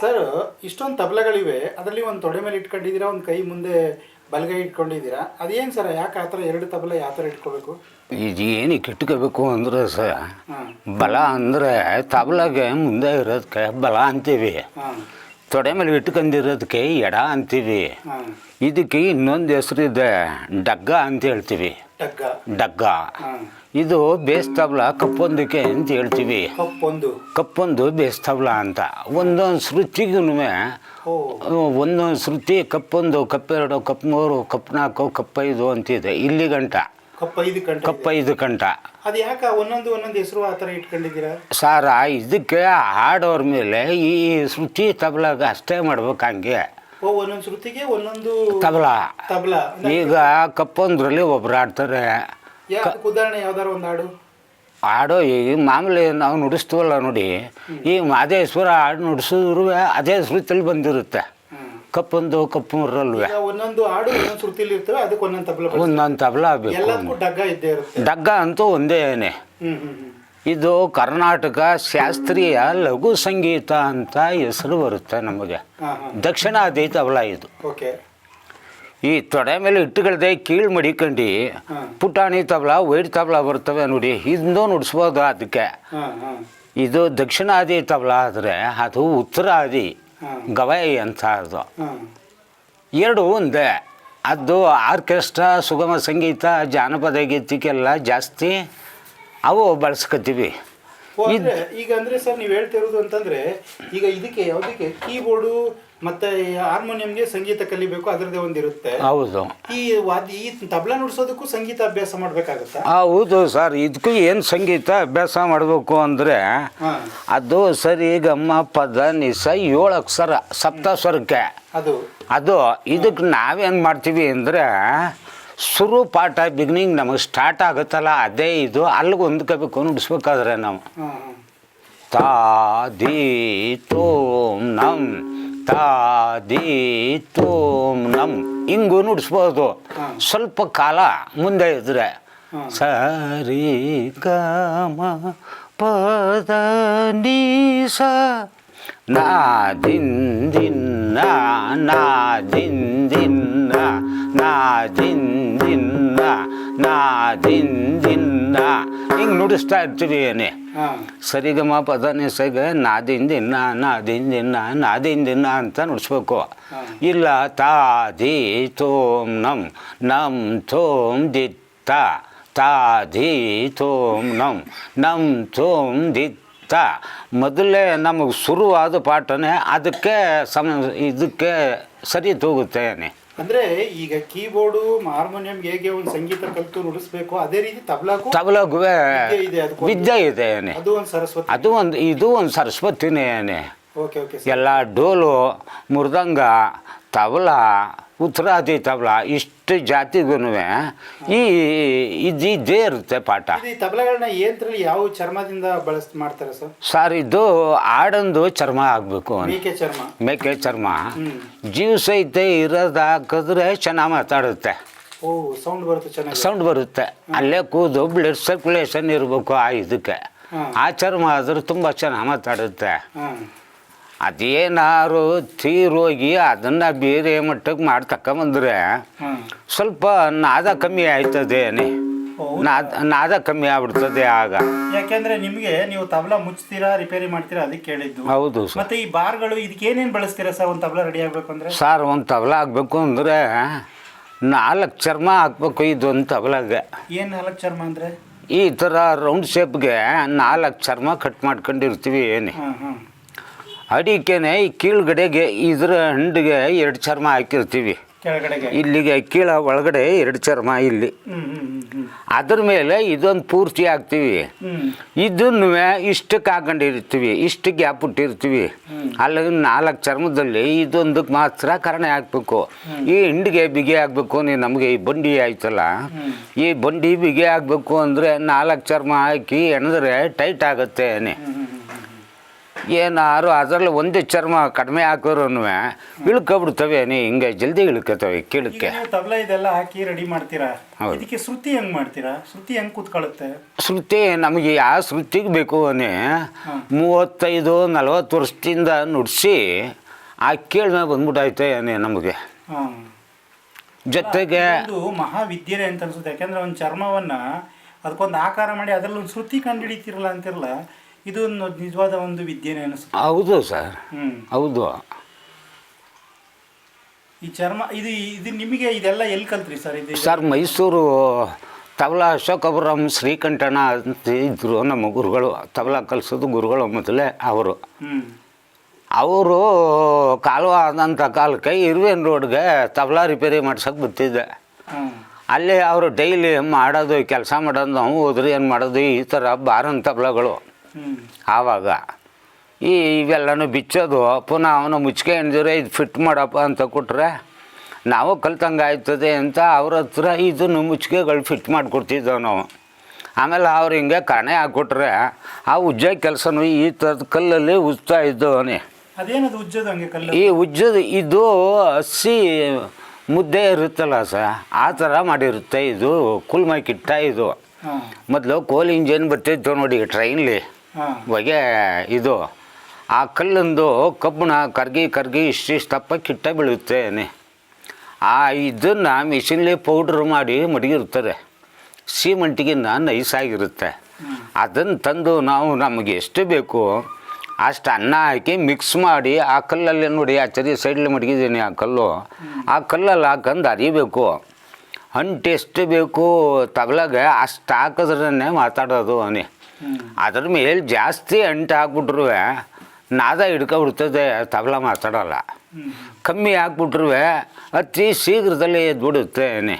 Sir ಇಷ್ಟೊಂದು ತಬಲಗಳಿವೆ. ಅದರಲ್ಲಿ ಒಂದು ತೊಡೆ ಮೇಲೆ ಇಟ್ಕೊಂಡಿದ್ದೀರಾ ಒಂದು ಕೈ ಮುಂದೆ ಬಲಗೈ ಇಟ್ಕೊಂಡಿದ್ದೀರಾ? ಅದೇನು ಸರ್ ಯಾಕೆ ಆ ಥರ ಎರಡು ತಬಲ ಯಾವ ಥರ ಇಟ್ಕೋಬೇಕು? ಇದು ಏನಕ್ಕೆ ಇಟ್ಕೋಬೇಕು ಅಂದ್ರೆ ಸರ್ ಬಲ ಅಂದರೆ ತಬಲಾಗೆ ಮುಂದೆ ಇರೋದಕ್ಕೆ ಬಲ ಅಂತೀವಿ. ತೊಡೆ ಮೇಲೆ ಇಟ್ಕೊಂಡಿರೋದಕ್ಕೆ ಎಡ ಅಂತೀವಿ. ಇದಕ್ಕೆ ಇನ್ನೊಂದು ಹೆಸರಿದೆ ಡಗ್ಗ ಅಂತ ಹೇಳ್ತೀವಿ. ಡಗ್ಗ. ಇದು ಬೇಸ್ ತಬ್ಲ ಕಪ್ಪೊಂದಕ್ಕೆ ಅಂತ ಹೇಳ್ತೀವಿ. ಕಪ್ಪೊಂದು. ಕಪ್ಪೊಂದು ಬೇಸ್ ತಬ್ಲ ಅಂತ. ಒಂದೊಂದು ಶ್ರುತಿಗೂ ಒಂದೊಂದು ಶ್ರುತಿ ಕಪ್ಪೊಂದು ಕಪ್ಪೆರಡು ಕಪ್ ಮೂರು ಕಪ್ ನಾಲ್ಕು ಕಪ್ಪೈದು ಅಂತಿದೆ. ಇಲ್ಲಿ ಗಂಟ. ಕಂಠ. ಕಪ್ಪೈದು ಕಂಠ ಅದು ಯಾಕೆ ಒಂದೊಂದು ಒಂದೊಂದು ಹೆಸರು ಆ ಥರ ಇಟ್ಕೊಂಡಿದ್ದೀರಾ? ಸಾರ ಇದಕ್ಕೆ ಹಾಡೋರ ಮೇಲೆ ಈ ಶ್ರುತಿ ತಬಲಾಗ ಅಷ್ಟೇ ಮಾಡ್ಬೇಕು ಹಂಗೆ. ಒಂದೊಂದು ಶ್ರುತಿಗೆ ಒಂದೊಂದು ತಬಲಾ. ತಬಲಾ. ಈಗ ಕಪ್ಪೊಂದ್ರಲ್ಲಿ ಒಬ್ರು ಆಡ್ತಾರೆ ಉದಾಹರಣೆ ಯಾವ್ದಾರ ಒಂದು ಹಾಡು? ಹಾಡು ಈಗ ಮಾಮೂಲಿ ನಾವು ನುಡಿಸ್ತೀವಲ್ಲ ನೋಡಿ ಈ ಮಾದೇಶ್ವರ ಹಾಡು ನುಡಿಸಿದ್ರು ಅದೇ ಶ್ರುತಿಯಲ್ಲಿ ಬಂದಿರುತ್ತೆ. ಕಪ್ಪೊಂದು ಕಪ್ಪು ಮೂರಲ್ವೇ ಈಗ ಒಂದೊಂದು ಹಾಡು ಒಂದೊಂದು ಶ್ರುತಿಲಿ ಇರ್ತವೆ ಅದಕ್ಕೆ ಒಂದೊಂದು ತಬಲ. ಒಂದೊಂದು ತಬಲ ಬೇಕು ಎಲ್ಲದಕ್ಕೂ ಡಗ್ಗ ಇದ್ದೇ ಇರುತ್ತೆ. ಡಗ್ಗ ಅಂತೂ ಒಂದೇನೆ ಇದು ಕರ್ನಾಟಕ ಶಾಸ್ತ್ರೀಯ ಲಘು ಸಂಗೀತ ಅಂತ ಹೆಸರು ಬರುತ್ತೆ ನಮಗೆ. ದಕ್ಷಿಣ ಅದೇ ದಕ್ಷಿಣಾದಿ ತಬಲ ಇದು. ಓಕೆ. ಈ ತೊಡೆ ಮೇಲೆ ಇಟ್ಟುಗಳದೆ ಕೀಳು ಮಡಿಕೊಂಡು ಪುಟಾಣಿ ತಬಲ ವೈಟ್ ತಬಲ ಬರ್ತವೆ ನೋಡಿ ಇದನ್ನೂ ನುಡಿಸ್ಬೋದು ಅದಕ್ಕೆ. ಇದು ದಕ್ಷಿಣಾದಿ ತಬಲ ಆದರೆ ಅದು ಉತ್ತರ ಆದಿ ಗವಾಯಿ ಅಂತ ಅದು. ಎರಡು ಒಂದೇ. ಅದು ಆರ್ಕೆಸ್ಟ್ರಾ ಸುಗಮ ಸಂಗೀತ ಜಾನಪದ ಗೀತಿಗೆಲ್ಲ ಜಾಸ್ತಿ ಅವು ಬಳಸ್ಕೊತೀವಿ. ಈಗ ಅಂದ್ರೆ ಸರ್ ನೀವು ಹೇಳ್ತಿರೋದು ಅಂತಂದ್ರೆ ಈಗ ಇದಕ್ಕೆ ಯಾವುದಕ್ಕೆ? ಕೀಬೋರ್ಡು ಮತ್ತೆ ಹಾರ್ಮೋನಿಯಂಗೆ ಸಂಗೀತ ಕಲಿಬೇಕು ಅದರದೇ ಒಂದಿರುತ್ತೆ. ಹೌದು. ಈ ವಾದ್ಯ ಈ ತಬಲಾ ನುಡಿಸೋದಕ್ಕೂ ಸಂಗೀತ ಅಭ್ಯಾಸ ಮಾಡಬೇಕಾಗುತ್ತೆ? ಹೌದು ಸರ್ ಇದಕ್ಕೂ ಏನು ಸಂಗೀತ ಅಭ್ಯಾಸ ಮಾಡಬೇಕು ಅಂದರೆ ಅದು ಸರಿ ಗಮ್ಮ ಪದ ನಿಸ ಏಳು ಅಕ್ಷರ ಸಪ್ತ ಸ್ವರಕ್ಕೆ. ಅದು. ಅದು ಇದಕ್ಕೆ ನಾವೇನು ಮಾಡ್ತೀವಿ ಅಂದರೆ ಶುರು ಪಾಠ ಬಿಗಿನಿಂಗ್ ನಮಗೆ ಸ್ಟಾರ್ಟ್ ಆಗುತ್ತಲ್ಲ ಅದೇ ಇದು ಅಲ್ಲಿಗೆ ಹೊಂದ್ಕೋಬೇಕು ನುಡಿಸ್ಬೇಕಾದ್ರೆ ನಾವು. ತಾ ದಿ ತೋಂ ನಮ್ ತಾ ತೂಮ್ ತೋಂ ನಮ್ ಹಿಂಗೂ ನುಡಿಸ್ಬೋದು. ಸ್ವಲ್ಪ ಕಾಲ ಮುಂದೆ ಇದ್ರೆ. ಸರಿ ಕಮ ಪದ ನೀಸ. ನಾದಿಂದಿನ್ನ ನಾದಿಂದಿನ್ನ ನಾದಿಂದಿನ್ನ ನಾದಿಂದಿನ್ನ ಹಿಂಗೆ ನುಡಿಸ್ತಾ ಇರ್ತೀವಿ ಏನೇ? ಸರಿಗಮ ಪದ ನಿಸಗ ನಾದಿಂದಿನ್ನ ನಾದಿಂದ ನಾದಿಂದಿನ್ನ ಅಂತ ನುಡಿಸ್ಬೇಕು. ಇಲ್ಲ ತಾ ದಿ ತೋಂ ನಂ ನಮ್ ತೋಮ್ ದಿತ್ತ ತಾ ದಿ ನಂ ನಂ ತೋಂ ದಿತ್ತ. ಮೊದಲೇ ನಮಗೆ ಶುರುವಾದ ಪಾಠನೇ ಅದಕ್ಕೆ ಸಮ ಇದಕ್ಕೆ ಸರಿ ತೂಗುತ್ತೇನೆ. ಅಂದ್ರೆ ಈಗ ಕೀಬೋರ್ಡು ಹಾರ್ಮೋನಿಯಂ ಹೇಗೆ ಒಂದು ಸಂಗೀತ ಕಲಿತು ನುಡಿಸ್ಬೇಕು ಅದೇ ರೀತಿ ತಬಲಾಗೂ ತಬಲಗುವೆ ವಿದ್ಯೆ ಇದೆ ಅದು ಒಂದು ಸರಸ್ವತಿ. ಅದು ಒಂದು ಇದು ಒಂದು ಸರಸ್ವತಿನೇ ಏನೇ. Okay okay sir. ಎಲ್ಲ ಡೋಲು ಮೃದಂಗ ತಬಲ ಉತ್ತರಾದಿ ತಬಲ ಇಷ್ಟು ಜಾತಿಗೂ ಈ ಇದು ಇದೇ ಇರುತ್ತೆ ಪಾಠ. ತಬಲಗಳನ್ನ ಯಂತ್ರದಲ್ಲಿ ಯಾವ ಚರ್ಮದಿಂದ ಬಳಸ್ ಮಾಡ್ತಾರೆ ಸರ್? ಸರ್ ಇದು ಆಡೊಂದು ಚರ್ಮ ಆಗಬೇಕು. ಮೇಕೆ ಚರ್ಮ. ಮೇಕೆ ಚರ್ಮ. ಜೀವ ಸಹಿತ ಇರೋದು ಹಾಕಿದ್ರೆ ಚೆನ್ನಾಗಿ ಮಾತಾಡುತ್ತೆ. ಸೌಂಡ್ ಬರುತ್ತೆ ಸೌಂಡ್ ಬರುತ್ತೆ. ಅಲ್ಲೇ ಕೂದು ಬ್ಲಡ್ ಸರ್ಕ್ಯುಲೇಷನ್ ಇರಬೇಕು ಆ ಇದಕ್ಕೆ. ಆ ಚರ್ಮ ಆದ್ರೆ ತುಂಬ ಚೆನ್ನಾಗಿ ಮಾತಾಡುತ್ತೆ. ಅದೇನಾರು ತೀರೋಗಿ ಅದನ್ನು ಬೇರೆ ಮಟ್ಟಕ್ಕೆ ಮಾಡಿ ಬಂದ್ರೆ ಸ್ವಲ್ಪ ನಾದ ಕಮ್ಮಿ ಆಯ್ತದೇನೆ ನಾದ ನಾದ ಕಮ್ಮಿ ಆಗ್ಬಿಡ್ತದೆ ಆಗ. ಯಾಕೆಂದ್ರೆ ನಿಮಗೆ ನೀವು ತಬಲಾ ಮುಚ್ತೀರಾ ರಿಪೇರಿ ಮಾಡ್ತೀರಾ ಅದಕ್ಕೆ ಕೇಳಿದ್ದು. ಹೌದು ಸರ್. ಮತ್ತೆ ಈ ಬಾರ್ಗಳು ಇದಕ್ಕೆ ಏನೇನು ಬಳಸ್ತೀರಾ ಸರ್? ಒಂದು ತಬಲಾ ರೆಡಿ ಆಗ್ಬೇಕು ಅಂದ್ರೆ? ಸರ್ ಒಂದು ತಬಲಾ ಆಗಬೇಕು ಅಂದರೆ ನಾಲ್ಕು ಚರ್ಮ ಹಾಕ್ಬೇಕು ಇದೊಂದು ತಬಲಾಗೆ. ಏನು ನಾಲ್ಕು ಚರ್ಮ ಅಂದ್ರೆ? ಈ ಥರ ರೌಂಡ್ ಶೇಪ್ಗೆ ನಾಲ್ಕು ಚರ್ಮ ಕಟ್ ಮಾಡ್ಕೊಂಡಿರ್ತೀವಿ ಏನೇ. ಹಾಂ ಹಾಂ. ಅಡಿಕೆನೆ ಈ ಕೀಳ್ಗಡೆಗೆ ಇದ್ರ ಹಂಡಿಗೆ ಎರಡು ಚರ್ಮ ಹಾಕಿರ್ತೀವಿ. ಇಲ್ಲಿಗೆ ಕೀಳ ಒಳಗಡೆ ಎರಡು ಚರ್ಮ ಇಲ್ಲಿ. ಅದ್ರ ಮೇಲೆ ಇದೊಂದು ಪೂರ್ತಿ ಹಾಕ್ತೀವಿ. ಇದನ್ನು ಇಷ್ಟಕ್ಕೆ ಹಾಕೊಂಡಿರ್ತೀವಿ ಇಷ್ಟು ಗ್ಯಾಪ್ ಇಟ್ಟಿರ್ತೀವಿ ಅಲ್ಲಿ ನಾಲ್ಕು ಚರ್ಮದಲ್ಲಿ ಇದೊಂದಕ್ಕೆ ಮಾತ್ರ ಕರಣೆ ಹಾಕ್ಬೇಕು ಈ ಹಿಂಡಿಗೆ ಬಿಗಿ ಹಾಕ್ಬೇಕು ನೀ ನಮಗೆ ಈ ಬಂಡಿ ಆಯ್ತಲ್ಲ. ಈ ಬಂಡಿ ಬಿಗಿ ಆಗಬೇಕು ಅಂದರೆ ನಾಲ್ಕು ಚರ್ಮ ಹಾಕಿ ಎಣದ್ರೆ ಟೈಟ್ ಆಗುತ್ತೆ ಏನೇ ಹ್ಮ್ ಹ್ಮ್ ಹ್ಮ್ ಹ್ಮ್ ಏನಾರು ಅದರಲ್ಲಿ ಒಂದು ಚರ್ಮ ಕಡಿಮೆ ಹಾಕಿದ್ರು ಇಳ್ಕೊಬಿಡ್ತವೆ. ನೀ ಹಿಂಗೆ ಜಲ್ದಿ ಇಳ್ಕೊತವೆ ಕೀಳಕ್ಕೆ. ತಬಲ ಇದೆಲ್ಲ ಹಾಕಿ ರೆಡಿ ಮಾಡ್ತೀರಾ. ಇದಕ್ಕೆ ಶ್ರುತಿ ಹೆಂಗ್ ಮಾಡ್ತೀರಾ? ಶ್ರುತಿ ಹೆಂಗ್ ಕೂತ್ಕೊಳ್ಳುತ್ತೆ ಶ್ರುತಿ ನಮಗೆ ಯಾವ ಶ್ರುತಿಗೆ ಬೇಕು ಅನೇ ಮೂವತ್ತೈದು ನಲವತ್ತು ವರ್ಷದಿಂದ ನುಡಿಸಿ ಆ ಕೇಳ್ಮೆ ಬಂದ್ಬಿಟ್ಟೈತೆ ಅನೇ ನಮಗೆ. ಜೊತೆಗೆ ಅದು ಮಹಾವಿದ್ಯೆ ಅಂತ ಅನ್ಸುತ್ತೆ. ಯಾಕಂದ್ರೆ ಒಂದು ಚರ್ಮವನ್ನ ಅದಕ್ಕೊಂದು ಆಕಾರ ಮಾಡಿ ಅದರಲ್ಲಿ ಒಂದು ಶ್ರುತಿ ಕಂಡುಹಿಡಿತಿರಲ್ಲ ಅಂತಿರಲ್ಲ ಇದು ನಿಜವಾದ ಒಂದು ವಿದ್ಯೆನೇ ಅನಿಸುತ್ತೆ. ಹೌದು ಸರ್. ಹ್ಮ್. ಹೌದು. ಈ ಚರ್ಮ ಇದು ಇದು ನಿಮಗೆ ಇದೆಲ್ಲ ಎಲ್ಲಿ ಕಲ್ತ್ರಿ ಸರ್? ಇದು ಸರ್ ಮೈಸೂರು ತಬಲಾ ಅಶೋಕಪುರಂ ಶ್ರೀಕಂಠಣ ಅಂತ ಇದ್ದರು ನಮ್ಮ ಗುರುಗಳು. ತಬಲಾ ಕಲಿಸೋದು ಗುರುಗಳು ಮೊದಲೇ ಅವರು. ಹ್ಮ್. ಅವರು ಕಾಲುವ ಆದಂಥ ಕಾಲಕ್ಕೆ ಇರ್ವೇನ್ ರೋಡ್ಗೆ ತಬಲಾ ರಿಪೇರಿ ಮಾಡ್ಸೋಕೆ ಬರ್ತಿದ್ದೆ. ಹ್ಮ್ ಅಲ್ಲಿ ಅವರು ಡೈಲಿ ಮಾಡೋದು ಕೆಲಸ ಮಾಡೋದು ನಾವು ಹೋದ್ರೆ ಏನು ಮಾಡೋದು ಈ ಥರ ಬಾರನ್ ತಬಲಗಳು. ಆವಾಗ ಈ ಇವೆಲ್ಲನೂ ಬಿಚ್ಚೋದು ಪುನಃ ಅವನು ಮುಚ್ಕೆ ಎಂದಿದ್ರೆ ಇದು ಫಿಟ್ ಮಾಡಪ್ಪ ಅಂತ ಕೊಟ್ಟರೆ ನಾವು ಕಲ್ತಂಗೆ ಆಯ್ತದೆ ಅಂತ ಅವ್ರ ಹತ್ರ ಇದನ್ನು ಮುಚ್ಕೆಗಳು ಫಿಟ್ ಮಾಡಿಕೊಡ್ತಿದ್ದೆವು ನಾವು ಆಮೇಲೆ ಅವ್ರು ಹಿಂಗೆ ಕಣೆ ಹಾಕ್ಕೊಟ್ರೆ ಆ ಉಜ್ಜ ಕೆಲಸನೂ ಈ ಥರದ ಕಲ್ಲಲ್ಲಿ ಉಜ್ತಾ ಇದ್ದವನೇ. ಈ ಉಜ್ಜದ ಇದು ಹಸಿ ಮುದ್ದೆ ಇರುತ್ತಲ್ಲ ಸರ್ ಆ ಥರ ಮಾಡಿರುತ್ತೆ ಇದು ಕುಲ್ಮೈ ಕಿಟ್ಟ ಇದು. ಮೊದಲು ಕೋಲ್ ಇಂಜಿನ್ ಬರ್ತಿತ್ತು ನೋಡಿ ಟ್ರೈನ್ಲಿ. ಹೊಗೆ ಇದು ಆ ಕಲ್ಲೊಂದು ಕಬ್ಬಣ ಕರ್ಗಿ ಕರ್ಗಿ ಇಷ್ಟಿಷ್ಟು ದಪ್ಪ ಕಿಟ್ಟ ಬೀಳುತ್ತೆ ಆ ಇದನ್ನು ಮಿಷಿನ್ಲಿ ಪೌಡ್ರ್ ಮಾಡಿ ಮಡಗಿರ್ತಾರೆ ಸೀಮೆಂಟಿಗಿನ್ನ ನೈಸಾಗಿರುತ್ತೆ. ಅದನ್ನು ತಂದು ನಾವು ನಮಗೆ ಎಷ್ಟು ಬೇಕು ಅಷ್ಟು ಅನ್ನ ಹಾಕಿ ಮಿಕ್ಸ್ ಮಾಡಿ ಆ ಕಲ್ಲಲ್ಲಿ ನೋಡಿ ಆ ಚರಿ ಸೈಡಲ್ಲಿ ಮಡಗಿದ್ದೀನಿ ಆ ಕಲ್ಲು. ಆ ಕಲ್ಲಲ್ಲಿ ಹಾಕಂದು ಅರಿಬೇಕು. ಅಂಟು ಎಷ್ಟು ಬೇಕು ತಗಲಾಗ ಅಷ್ಟು ಹಾಕಿದ್ರೇ ಮಾತಾಡೋದು ಅವನೇ. ಅದ್ರ ಮೇಲೆ ಜಾಸ್ತಿ ಅಂಟು ಹಾಕ್ಬಿಟ್ರು ನಾದ ಹಿಡ್ಕೊಬಿಡ್ತದೆ, ತಬಲ ಮಾತಾಡೋಲ್ಲ. ಕಮ್ಮಿ ಹಾಕ್ಬಿಟ್ರು ಅತಿ ಶೀಘ್ರದಲ್ಲಿ ಎದ್ಬಿಡುತ್ತೆ ಏನೇ.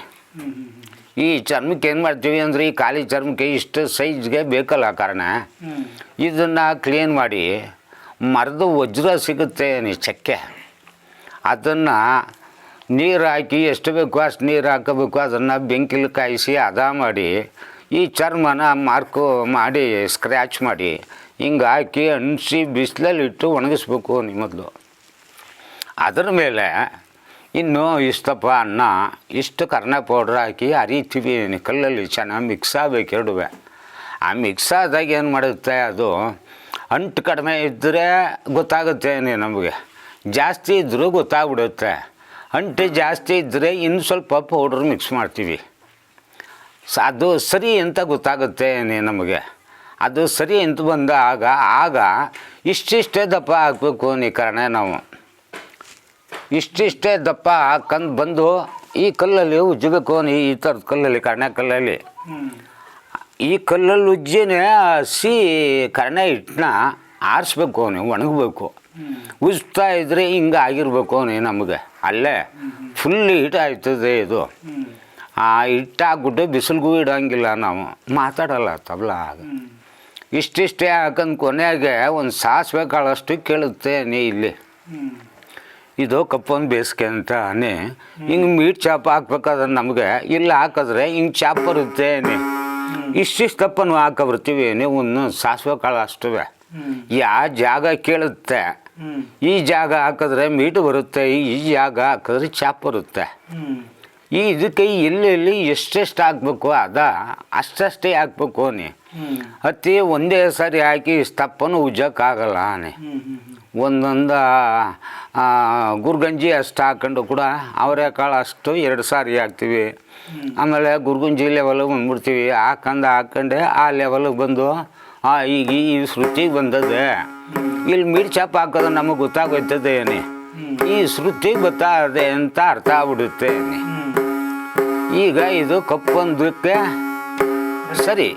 ಈ ಚರ್ಮಕ್ಕೆ ಏನು ಮಾಡ್ತೀವಿ ಅಂದರೆ, ಈ ಖಾಲಿ ಚರ್ಮಕ್ಕೆ ಇಷ್ಟು ಸೈಜ್ಗೆ ಬೇಕಲ್ಲ ಕಾರಣ. ಇದನ್ನು ಕ್ಲೀನ್ ಮಾಡಿ, ಮರದ ವಜ್ರ ಸಿಗುತ್ತೆ ನೀ ಚಕ್ಕೆ. ಅದನ್ನು ನೀರು ಹಾಕಿ, ಎಷ್ಟು ಬೇಕೋ ಅಷ್ಟು ನೀರು ಹಾಕಬೇಕು, ಅದನ್ನು ಬೆಂಕಿಲಿ ಕಾಯಿಸಿ, ಹದ ಮಾಡಿ ಈ ಚರ್ಮನ ಮಾರ್ಕು ಮಾಡಿ ಸ್ಕ್ರ್ಯಾಚ್ ಮಾಡಿ, ಹಿಂಗೆ ಹಾಕಿ ಅಣಿಸಿ ಬಿಸಿಲಲ್ಲಿಟ್ಟು ಒಣಗಿಸ್ಬೇಕು ನಿಮ್ಮದು ಅದರ ಮೇಲೆ ಇನ್ನು ಇಷ್ಟಪ್ಪ ಅನ್ನ, ಇಷ್ಟು ಕರ್ಣ ಪೌಡ್ರ್ ಹಾಕಿ ಅರಿತೀವಿ ಕಲ್ಲಲ್ಲಿ ಚೆನ್ನಾಗಿ ಮಿಕ್ಸ್ ಆಗಬೇಕು ಎರಡುವೆ. ಆ ಮಿಕ್ಸ್ ಆದಾಗ ಏನು ಮಾಡುತ್ತೆ, ಅದು ಅಂಟು ಕಡಿಮೆ ಇದ್ದರೆ ಗೊತ್ತಾಗುತ್ತೆ ನಮಗೆ. ಜಾಸ್ತಿ ಇದ್ದರೂ ಗೊತ್ತಾಗ್ಬಿಡುತ್ತೆ. ಅಂಟು ಜಾಸ್ತಿ ಇದ್ದರೆ ಇನ್ನು ಸ್ವಲ್ಪ ಪೌಡ್ರ್ ಮಿಕ್ಸ್ ಮಾಡ್ತೀವಿ. ಅದು ಸರಿ ಅಂತ ಗೊತ್ತಾಗುತ್ತೆ ನೀ ನಮಗೆ. ಅದು ಸರಿ ಅಂತ ಬಂದಾಗ ಆಗ ಇಷ್ಟಿಷ್ಟೇ ದಪ್ಪ ಹಾಕ್ಬೇಕು ನೀ ಕಾರಣ ನಾವು. ಇಷ್ಟಿಷ್ಟೇ ದಪ್ಪ ಹಾಕಂದು ಬಂದು ಈ ಕಲ್ಲಲ್ಲಿ ಉಜ್ಜಬೇಕು ನೀ ಈ ಥರದ ಕಲ್ಲಲ್ಲಿ ಕರ್ಣ ಕಲ್ಲಲ್ಲಿ. ಈ ಕಲ್ಲಲ್ಲಿ ಉಜ್ಜಿನೇ ಹಸಿ ಕರ್ಣ ಹಿಟ್ಟನ್ನ ಆರಿಸ್ಬೇಕು ನೀವು ಒಣಗಬೇಕು. ಉಜ್ತಾ ಇದ್ರೆ ಹಿಂಗೆ ಆಗಿರ್ಬೇಕು ನೀ ನಮಗೆ ಅಲ್ಲೇ. ಫುಲ್ ಹಿಟ್ ಆಯ್ತದೆ ಇದು. ಆ ಹಿಟ್ಟು ಹಾಕ್ಬಿಟ್ಟು ಬಿಸಿಲಿಗೂ ಇಡೋಂಗಿಲ್ಲ ನಾವು. ಮಾತಾಡಲ್ಲ ತಬಲ ಆಗ. ಇಷ್ಟಿಷ್ಟೇ ಹಾಕಂದು ಕೊನೆಗೆ ಒಂದು ಸಾಸಿವೆ ಕಾಳಷ್ಟು ಕೇಳುತ್ತೆ ನೀ ಇಲ್ಲಿ. ಇದು ಕಪ್ಪೊಂದು ಬೇಸಿಗೆ ಅಂತ ನೀ ಹಿಂಗೆ ಮೀಟ್ ಚಾಪ್ ಹಾಕ್ಬೇಕಾದ್ರೆ ನಮಗೆ. ಇಲ್ಲಿ ಹಾಕಿದ್ರೆ ಹಿಂಗೆ ಚಾಪ್ ಬರುತ್ತೆ ನೀ ಇಷ್ಟಿಷ್ಟು ತಪ್ಪನ್ನು ಹಾಕಬರ್ತೀವಿ ನೀವು ಒಂದು ಸಾಸಿವೆ ಕಾಳು ಅಷ್ಟುವೆ ಯಾವ ಜಾಗ ಕೇಳುತ್ತೆ. ಈ ಜಾಗ ಹಾಕಿದ್ರೆ ಮೀಟು ಬರುತ್ತೆ ಈ ಜಾಗ ಹಾಕಿದ್ರೆ ಚಾಪ್ ಬರುತ್ತೆ. ಈ ಇದಕ್ಕೆ ಎಲ್ಲೆಲ್ಲಿ ಎಷ್ಟೆಷ್ಟು ಹಾಕ್ಬೇಕು ಅದ ಅಷ್ಟಷ್ಟೇ ಹಾಕ್ಬೇಕು ಅನಿ ಹತ್ತಿ ಒಂದೇ ಸಾರಿ ಹಾಕಿ ತಪ್ಪನು ಉಜ್ಜಕ್ಕಾಗಲ್ಲ ಅನಿ ಒಂದೊಂದು ಗುರ್ಗಂಜಿ ಅಷ್ಟು ಹಾಕೊಂಡು ಕೂಡ ಅವರೆಕಾಳು ಅಷ್ಟು ಎರಡು ಸಾರಿ ಹಾಕ್ತೀವಿ. ಆಮೇಲೆ ಗುರ್ಗುಂಜಿ ಲೆವೆಲ್ಗೆ ಬಂದ್ಬಿಡ್ತೀವಿ. ಹಾಕಂದು ಹಾಕೊಂಡೆ ಆ ಲೆವೆಲ್ಗೆ ಬಂದು ಆ ಈಗ ಈ ಶ್ರುತಿಗೆ ಬಂದದೆ ಇಲ್ಲಿ ಮಿಡ್ ಚಾಪ್ ಹಾಕೋದು ನಮಗೆ ಗೊತ್ತಾಗೋಯ್ತದೆ ಏನೇ ಈ ಶ್ರುತಿ ಗೊತ್ತಾಗದೆ ಅಂತ ಅರ್ಥ ಆಗ್ಬಿಡುತ್ತೆ ಈಗ ಇದು ಕಪ್ಪೊಂದಕ್ಕೆ ಸರಿ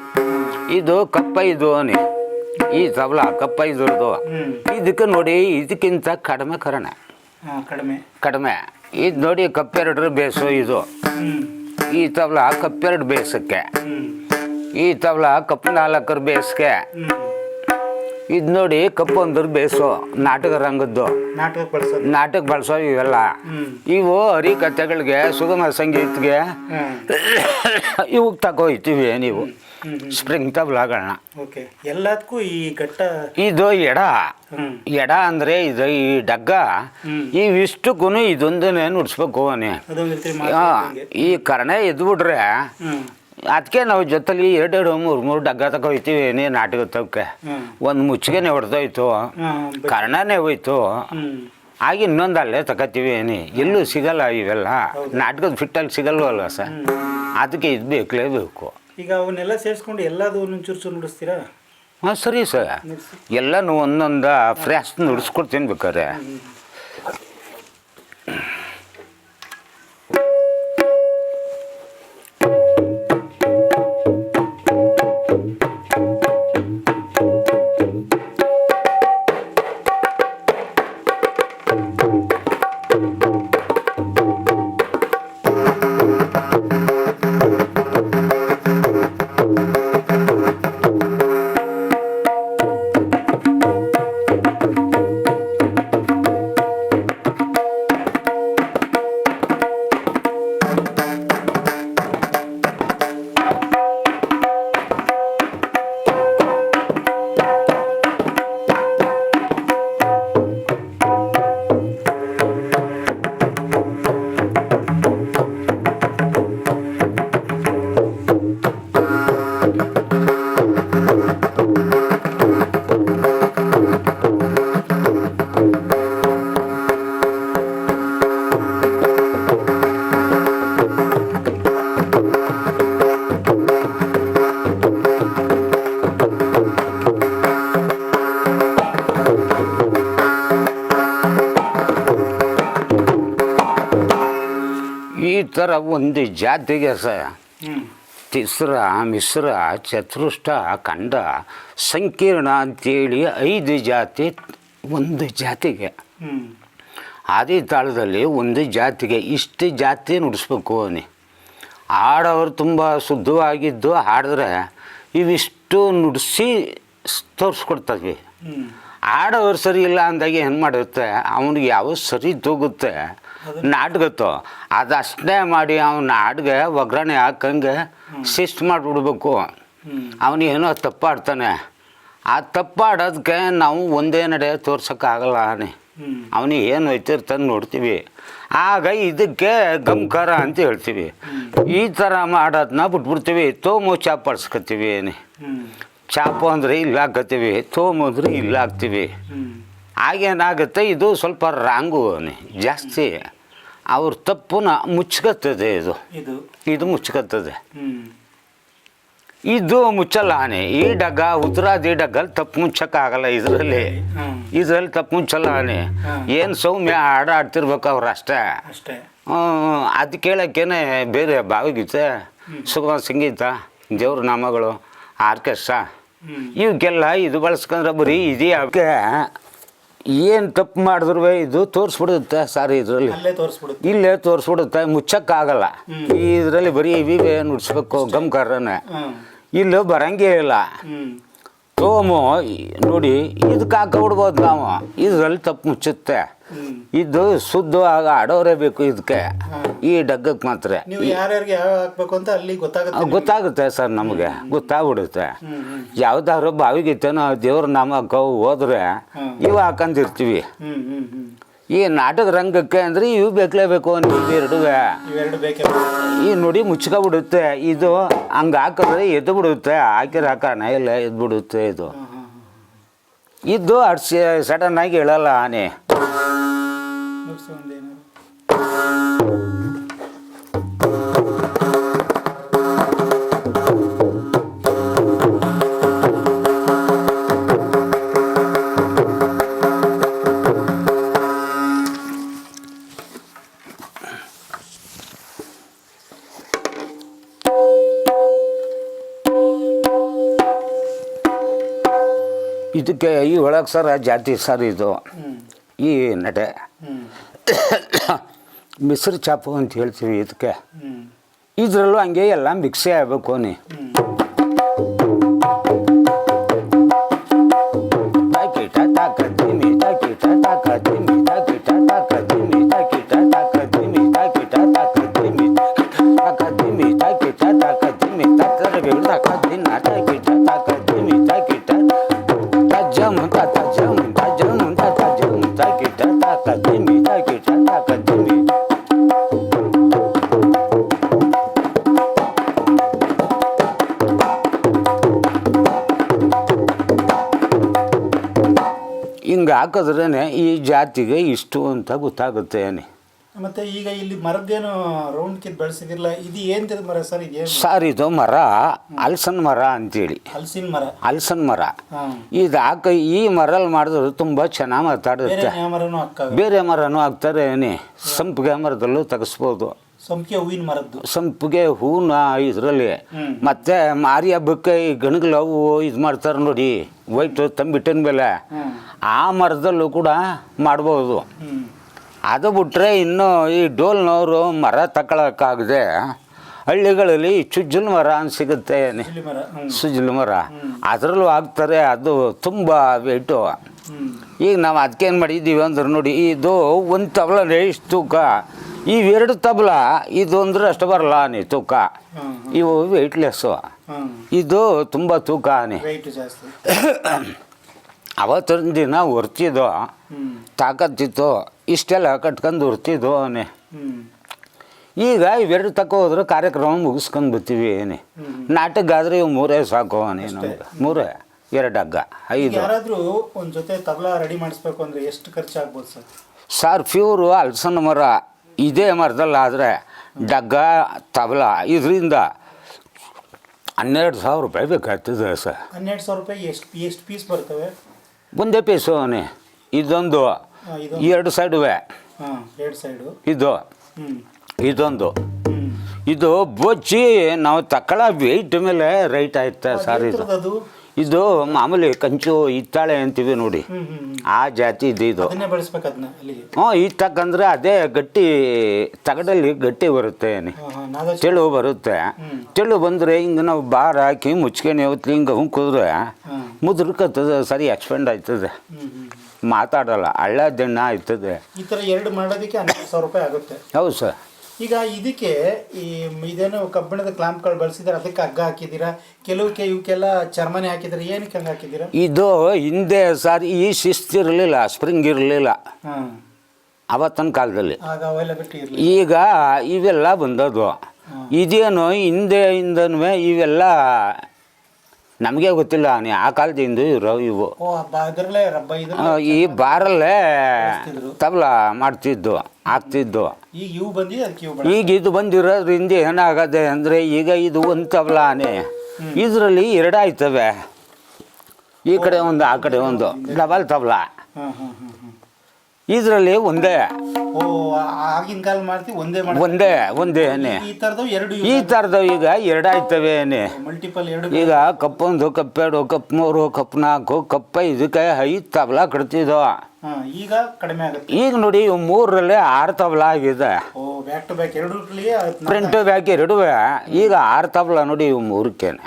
ಇದು ಕಪ್ಪ ಇದು ಅನಿ. ಈ ತಬಲ ಕಪ್ಪ ಇದ್ರದ್ದು ಇದಕ್ಕೆ ನೋಡಿ ಇದಕ್ಕಿಂತ ಕಡಿಮೆ ಕರಣ. ಕಡಿಮೆ. ಕಡಿಮೆ. ಇದು ನೋಡಿ ಕಪ್ಪೆರಡರ ಬೇಸು ಇದು. ಈ ತಬಲ ಕಪ್ಪೆರಡು ಬೇಸಕ್ಕೆ. ಈ ತಬಲ ಕಪ್ಪು ನಾಲ್ಕರ ಬೇಸ್ಗೆ. ಇದು ನೋಡಿ ಕಪ್ಪು ಅಂದ್ರೆ ಬೇಸು ನಾಟಕ ರಂಗದ್ದು. ನಾಟಕ ಬಳಸೋ ಇವೆಲ್ಲ. ಇವು ಹರಿ ಕಥೆಗಳಿಗೆ ಸುಗಮ ಸಂಗೀತಕ್ಕೆ ಇವು ಇವಾಗ ತಗೋಯ್ತೀವಿ ನೀವು. ಸ್ಪ್ರಿಂಗ್ ತಬ್ಲಾಗಳನ್ನ. ಎಲ್ಲದಕ್ಕೂ ಈ ಘಟ್ಟ ಇದು ಎಡ. ಎಡ ಅಂದ್ರೆ ಇದು ಈ ಡಗ್ಗ. ಇವಿಷ್ಟಕ್ಕೂ ಇದೊಂದನ್ನೇ ನುಡ್ಸ್ಬೇಕು ಅವನೇ. ಈ ಕರ್ಣೆ ಎದ್ಬಿಟ್ರೆ ಹ್ಮ್. ಅದಕ್ಕೆ ನಾವು ಜೊತೆಲಿ ಎರಡೆರಡು ಮೂರು ಮೂರು ಡಗ್ಗ ತಗೋಯ್ತೀವಿ ನೀ ನಾಟಕ ತವಕ್ಕೆ ಹ್ಮ್. ಒಂದು ಮುಚ್ಚಿಗೆನೆ ಹೊಡೆದೋಯ್ತು ಕರ್ಣನೇ ಹೋಯ್ತು ಆಗ ಇನ್ನೊಂದು ಅಲ್ಲೇ ತಗೋತೀವಿ ಏನಿ ಎಲ್ಲೂ ಸಿಗಲ್ಲ ಇವೆಲ್ಲ. ನಾಟಕದ ಫಿಟ್ಟಲ್ಲಿ ಸಿಗಲ್ವಲ್ಲ ಸರ್? ಅದಕ್ಕೆ ಇದು ಬೇಕಲೇಬೇಕು ಈಗ ಅವನ್ನೆಲ್ಲ ಸೇರಿಸ್ಕೊಂಡು ಎಲ್ಲದೂ ಚೂರು ನುಡಿಸ್ತೀರಾ? ಹಾಂ ಸರಿ ಸರ್. ಎಲ್ಲನೂ ಒಂದೊಂದು ಫ್ರೆಶ್ ನುಡಿಸ್ಕೊಡ್ತೀನಿ ಬೇಕಾರೆ ಒಂದು ಜಾತಿಗೆ ಸ ತಿಸ್ರ ಮಿಶ್ರ ಚತುಷ್ಟ ಖಂಡ ಸಂಕೀರ್ಣ ಅಂತೇಳಿ ಐದು ಜಾತಿ ಒಂದು ಜಾತಿಗೆ. ಆದಿ ತಾಳದಲ್ಲಿ ಒಂದು ಜಾತಿಗೆ ಇಷ್ಟು ಜಾತಿ ನುಡಿಸ್ಬೇಕು ಅವನಿ. ಹಾಡೋರು ತುಂಬ ಶುದ್ಧವಾಗಿದ್ದು ಹಾಡಿದ್ರೆ ಇವಿಷ್ಟು ನುಡಿಸಿ ತೋರಿಸ್ಕೊಡ್ತದ್ವಿ. ಹಾಡೋರು ಸರಿ ಇಲ್ಲ ಅಂದಾಗ ಏನು ಮಾಡುತ್ತೆ ಅವನಿಗೆ ಯಾವ ಸರಿ ತೂಗುತ್ತೆ ನಾಟಕತ್ತು ಅಷ್ಟೇ ಮಾಡಿ ಅವ್ನ ನಾಡ್ಗೆ ಒಗ್ಗರಣೆ ಹಾಕಂಗೆ ಶಿಸ್ತು ಮಾಡಿಬಿಡ್ಬೇಕು. ಅವನು ಅವನೇನೋ ತಪ್ಪಾಡ್ತಾನೆ. ಆ ತಪ್ಪಾಡೋದಕ್ಕೆ ನಾವು ಒಂದೇ ನಡೆ ತೋರ್ಸೋಕ್ಕಾಗಲ್ಲ ಅವನೇ ಹ್ಮ್. ಅವನಿಗೆ ಏನು ಹೋಯ್ತಿರ್ತಾನೆ ನೋಡ್ತೀವಿ. ಆಗ ಇದಕ್ಕೆ ಗಮ್ಕಾರ ಅಂತ ಹೇಳ್ತೀವಿ. ಈ ಥರ ಮಾಡೋದನ್ನ ಬಿಟ್ಬಿಡ್ತೀವಿ. ತೋಮು ಚಾಪಾಡ್ಸ್ಕೊತೀವಿ ಏನಿ ಚಾಪು ಅಂದರೆ ಇಲ್ಲಿ ಹಾಕತ್ತೀವಿ. ತೋಮು ಅಂದರೆ ಇಲ್ಲ ಹಾಕ್ತೀವಿ. ಆಗೇನಾಗುತ್ತೆ ಇದು ಸ್ವಲ್ಪ ರಾಂಗು ಅವನಿ ಜಾಸ್ತಿ. ಅವ್ರ ತಪ್ಪುನ ಮುಚ್ಕತ್ತದೆ ಇದು. ಇದು. ಇದು ಮುಚ್ಕತ್ತದೆ ಇದು ಮುಚ್ಚಲ್ಲ ಆನೆ ಈ ಡಗ್ಗ ಈ ಡಗ್ಗಲ್ಲಿ ತಪ್ಪು ಮುಚ್ಚಕ್ಕಾಗಲ್ಲ ಇದರಲ್ಲಿ. ಇದರಲ್ಲಿ ತಪ್ಪು ಮುಚ್ಚಲ್ಲ ಆನೆ ಏನು ಸೌಮ್ಯ ಹಾಡು ಆಡ್ತಿರ್ಬೇಕು ಅವ್ರು ಅಷ್ಟೇ. ಅದು ಕೇಳೋಕ್ಕೇನೆ ಬೇರೆ ಭಾವಗೀತೆ. ಸುಗಮ ಸಂಗೀತ ದೇವ್ರ ನಾಮಗಳು ಆರ್ಕೆಸ್ಟ್ರಾ. ಇವಕ್ಕೆಲ್ಲ ಇದು ಬಳಸ್ಕೊಂಡ್ರೆ ಬರೀ ಇದೆಯಕ್ಕೆ ಏನು ತಪ್ಪು ಮಾಡಿದ್ರು ಇದು ತೋರಿಸ್ಬಿಡುತ್ತೆ ಸಾರಿ ಇದರಲ್ಲಿ. ಇಲ್ಲೇ ತೋರಿಸ್ಬಿಡುತ್ತೆ ಮುಚ್ಚಕ್ಕಾಗಲ್ಲ. ಇದರಲ್ಲಿ ಬರೀ ವಿವೇ ನುಡಿಸ್ಬೇಕು ಗಮ್ಕಾರನೇ. ಇಲ್ಲೂ ಬರಂಗೇ ಇಲ್ಲ. ಈ- ನೋಡಿ ಇದಕ್ಕೆ ಹಾಕೊಬಿಡ್ಬೋದು ನಾವು ಇದರಲ್ಲಿ ತಪ್ಪು ಮುಚ್ಚುತ್ತೆ. ಇದು ಶುದ್ಧವಾಗಿ ಆಡೋರೇ ಬೇಕು ಇದಕ್ಕೆ ಈ ಡಗ್ಗಕ್ಕೆ ಮಾತ್ರ. ಗೊತ್ತಾಗುತ್ತೆ ಸರ್ ನಮಗೆ. ಗೊತ್ತಾಗ್ಬಿಡುತ್ತೆ. ಯಾವ್ದಾದ್ರು ಬಾವಿಗಿತ್ತೇನೋ ದೇವ್ರ ನಾಮ ಹೋದ್ರೆ. ಇವು ಹ್ಮ್. ಈ ನಾಟಕ ರಂಗಕ್ಕೆ ಅಂದ್ರೆ ಇವು ಬೇಕಲೇಬೇಕು ನೀವು ಎರಡುವೆ. ಇವೆರಡು ಬೇಕೇ ಈ ನುಡಿ ಮುಚ್ಕೊಬಿಡುತ್ತೆ ಇದು ಹಂಗೆ ಹಾಕಿದ್ರೆ ಎದ್ದು ಬಿಡುತ್ತೆ ಹಾಕಿದ್ರೆ ಹಾಕೋಣ ಇಲ್ಲ ಎದ್ದು ಬಿಡುತ್ತೆ ಇದು. ಇದ್ದು ಅಡ್ಸಿ ಸಡನ್ ಆಗಿ ಹೇಳಲ್ಲ ಆನೆ. ಇದಕ್ಕೆ ಈ ಒಳಗೆ ಸರ್ ಜಾತಿ ಸರ್ ಇದು. ಈ ನಡೆ. ಮಿಸ್ರು ಮಿಶ್ರ ಚಾಪು ಅಂತ ಹೇಳ್ತೀವಿ ಇದಕ್ಕೆ. ಇದರಲ್ಲೂ ಹಂಗೆ ಎಲ್ಲ ಮಿಕ್ಸೇ ಆಗಬೇಕು ನೀ ಹಿಂಗೆ ಹಾಕಿದ್ರೇ ಈ ಜಾತಿಗೆ ಇಷ್ಟು ಅಂತ ಗೊತ್ತಾಗುತ್ತೆ ಏನಿ. ಮತ್ತೆ ಈಗ ಇಲ್ಲಿ ಮರದ್ದೇನು ರೌಂಡ್ ಕಿತ್ ಬೆಳೆಸಿದಿರಲ್ಲ ಇದು ಏನ್ ಮರ ಸರ್ ಇದು ಸರ್ ಇದು ಮರ ಹಲ್ಸನ್ ಮರ ಅಂತೇಳಿ. ಹಲಸಿನ ಮರ. ಹಲ್ಸನ್ ಮರ. ಇದು ಹಾಕ ಈ ಮರಲ್ಲಿ ಮಾಡಿದ್ರು ತುಂಬ ಚೆನ್ನಾಗಿ ಮಾತಾಡುತ್ತೆ. ಬೇರೆ ಮರನೂ ಹಾಕ್ತಾರೆ ಏನೇ? ಸಂಪಿಗೆ ಮರದಲ್ಲೂ ತೆಗೆಸ್ಬೋದು. ಸಂಪಿಗೆ ಹೂವಿನ ಮರದ್ದು. ಸಂಪಿಗೆ ಹೂನ ಇದರಲ್ಲಿ. ಮತ್ತೆ ಮಾರಿ ಹಬ್ಬಕ್ಕೆ ಈ ಗಣಗಲ ಹೂವು ಇದು ಮಾಡ್ತಾರೆ ನೋಡಿ ವೈಟ್ ತಂಬಿಟ್ಟಿನ ಮೇಲೆ. ಆ ಮರದಲ್ಲೂ ಕೂಡ ಮಾಡ್ಬೋದು. ಅದು ಬಿಟ್ಟರೆ ಇನ್ನು ಈ ಡೋಲ್ನವರು ಮರ ತಗೊಳಕ್ಕಾಗದೆ ಹಳ್ಳಿಗಳಲ್ಲಿ ಚುಜ್ಜಲ್ ಮರ ಅಂತ ಸಿಗುತ್ತೆ. ಸುಜ್ಜಲ್ ಮರ ಅದರಲ್ಲೂ ಹಾಕ್ತಾರೆ ಅದು ತುಂಬ ವೆಯ್ಟು ಈಗ ನಾವು ಅದಕ್ಕೇನು ಮಾಡಿದ್ದೀವಿ ಅಂದ್ರೆ ನೋಡಿ ಇದು ಒಂದು ತವಲ ಇಷ್ಟು ತೂಕ ಇವೆರಡು ತಬಲ ಇದು ಅಂದ್ರೆ ಅಷ್ಟು ಬರಲ್ಲ ನೀ ತೂಕ. ಇವು ವೆಯ್ಟ್ಲೆಸ್ಸು ಇದು ತುಂಬ ತೂಕ ಆನೆ ಅವತ್ತೊಂದು ದಿನ ಹೊರ್ತಿದ್ದು ತಾಕತ್ತಿತ್ತು. ಇಷ್ಟೆಲ್ಲ ಕಟ್ಕೊಂಡು ಹೊರ್ತಿದ್ದು ಅವನೇ ಈಗ ಇವೆರಡು ತಕ್ಕ ಹೋದ್ರೆ ಕಾರ್ಯಕ್ರಮ ಮುಗಿಸ್ಕೊಂಡು ಬರ್ತೀವಿ ಏನೇ. ನಾಟಕ ಆದ್ರೆ ಇವು ಮೂರೇ ಸಾಕು ಅವನೇ ನಮ್ಗೆ ಮೂರೇ ಎರಡು ಹಗ್ಗ ಐದು. ಯಾರಾದರೂ ಒಂದ್ ಜೊತೆ ತಬಲಾ ರೆಡಿ ಮಾಡಿಸ್ಬೇಕು ಅಂದರೆ ಎಷ್ಟು ಖರ್ಚಾಗ್ಬೋದು ಸರ್? ಸಾರ್ ಪ್ಯೂರು ಅಲ್ಸನ್ ಮರ. ಇದೇ ಮರದಲ್ಲಾದರೆ ಡಗ್ಗ ತಬಲ ಇದರಿಂದ ಹನ್ನೆರಡು ಸಾವಿರ ರೂಪಾಯಿ ಬೇಕಾಗ್ತದೆ ಸರ್. ಹನ್ನೆರಡು ಸಾವಿರ ರೂಪಾಯಿ ಎಷ್ಟು ಎಷ್ಟು ಪೀಸ್ ಬರ್ತವೆ? ಒಂದೇ ಪೀಸು ಅವನೇ. ಇದೊಂದು ಎರಡು ಸೈಡುವೆ. ಎರಡು ಸೈಡು. ಇದು ಇದೊಂದು. ಇದು ಬೊಚ್ಚಿ ನಾವು ತಕ್ಕಳ ವೆಯ್ಟ್ ಮೇಲೆ ರೈಟ್ ಆಯ್ತಾ ಸರ್ ಇದು. ಇದು ಮಾಮೂಲಿ ಕಂಚು ಇತ್ತಾಳೆ ಅಂತೀವಿ ನೋಡಿ. ಆ ಜಾತಿ ಇದು ಇದು. ಹ್ಞೂ ಇತ್ತಕ್ಕಂದ್ರೆ ಅದೇ ಗಟ್ಟಿ ತಗಡಲ್ಲಿ ಗಟ್ಟಿ ಬರುತ್ತೆ ತೆಳು ಬರುತ್ತೆ. ತೆಳು ಬಂದರೆ ಹಿಂಗೆ ನಾವು ಬಾರ್ ಹಾಕಿ ಮುಚ್ಕೊಂಡು ಯಾವತ್ತು ಹಿಂಗೆ ಹುಂಕಿದ್ರೆ ಕುದ್ರೆ ಮುದ್ರಕತ್ತದ ಸರಿ ಎಕ್ಸ್ಪೆಂಡ್ ಆಯ್ತದೆ. ಮಾತಾಡೋಲ್ಲ ಹಳ್ಳ ದಿನ ಆಯ್ತದೆ. ಈ ಥರ ಎರಡು ಮಾಡೋದಕ್ಕೆ ಹನ್ನೆರಡು ಸಾವಿರ ರೂಪಾಯಿ ಆಗುತ್ತೆ. ಹೌದು ಸರ್. ಈಗ ಇದಕ್ಕೆ ಈ ಇದೇನು ಕಬ್ಬಿಣದ ಕ್ಲಾಂಪ್ಗಳು ಬಳಸಿದ್ರೆ ಅದಕ್ಕೆ ಹಗ್ಗ ಹಾಕಿದ್ದೀರಾ? ಕೆಲವಕ್ಕೆ ಇವಕ್ಕೆಲ್ಲ ಚರ್ಮನೆ ಹಾಕಿದ್ರೆ ಏನಕ್ಕೆ ಹಂಗೆ ಹಾಕಿದ್ದೀರಾ? ಇದು ಹಿಂದೆ ಸರ್ ಈ ಶಿಸ್ತಿರಲಿಲ್ಲ ಸ್ಪ್ರಿಂಗ್ ಇರಲಿಲ್ಲ. ಹಾಂ. ಅವತ್ತಿನ ಕಾಲದಲ್ಲಿ. ಆಗ ಅವೆಲ್ಲ ಬಿಟ್ಟು ಇರಲಿ ಈಗ ಇವೆಲ್ಲ ಬಂದದ್ದು. ಇದೇನು ಹಿಂದೆ ಇಂದನೂ ಇವೆಲ್ಲ ನಮಗೆ ಗೊತ್ತಿಲ್ಲ ನೀ ಆ ಇವು. ಹಬ್ಬ ಅದರಲ್ಲೇ ರಬ್ಬ ಇದ್ರ ಈ ಬಾರಲ್ಲೇ. ತಬಲ ಮಾಡ್ತಿದ್ದು ಆಗ್ತಿದ್ದು ಈಗ ಇವು ಇವು ಇದು ಬಂದಿರೋದ್ರಿಂದ ಏನಾಗದೆ ಅಂದರೆ ಈಗ ಇದು ಒಂದು ತಬಲಾನೆ. ಇದರಲ್ಲಿ ಎರಡಾಯ್ತವೆ ಈ ಕಡೆ ಒಂದು ಆ ಕಡೆ ಒಂದು. ಡಬಲ್ ತಬಲ. ಇದರಲ್ಲಿ ಒಂದೇ. ಓ ಆಗಿನ ಕಾಲ ಒಂದೇ ಮಾಡಿ ಒಂದೇ ಒಂದೇನೆ ಈ ಥರದ್ದು ಎರಡು ಈ ಥರದ್ದು ಈಗ ಎರಡು ಆಯ್ತವೆ ಏನೇ ಮಲ್ಟಿಪಲ್ ಎರಡು ಈಗ ಕಪ್ಪೊಂದು ಕಪ್ಪೆರಡು ಕಪ್ ಮೂರು ಕಪ್ ನಾಲ್ಕು ಕಪ್ಪ ಇದಕ್ಕೆ ಐದು ತಬಲ ಕಟ್ತಿದ್ದೋ ಈಗ ಕಡಿಮೆ ಆಗುತ್ತೆ. ಈಗ ನೋಡಿ ಇವು ಮೂರರಲ್ಲಿ ಆರು ತಬಲ ಆಗಿದೆ. ಬ್ಯಾಕ್ ಟು ಬ್ಯಾಕ್ ಎರಡರಲ್ಲಿ ಪ್ರಿಂಟ್ ಬ್ಯಾಕ್ ಎರಡುವೆ. ಈಗ ಆರು ತಬಲ ನೋಡಿ ಇವು ಮೂರಕ್ಕೇನೆ.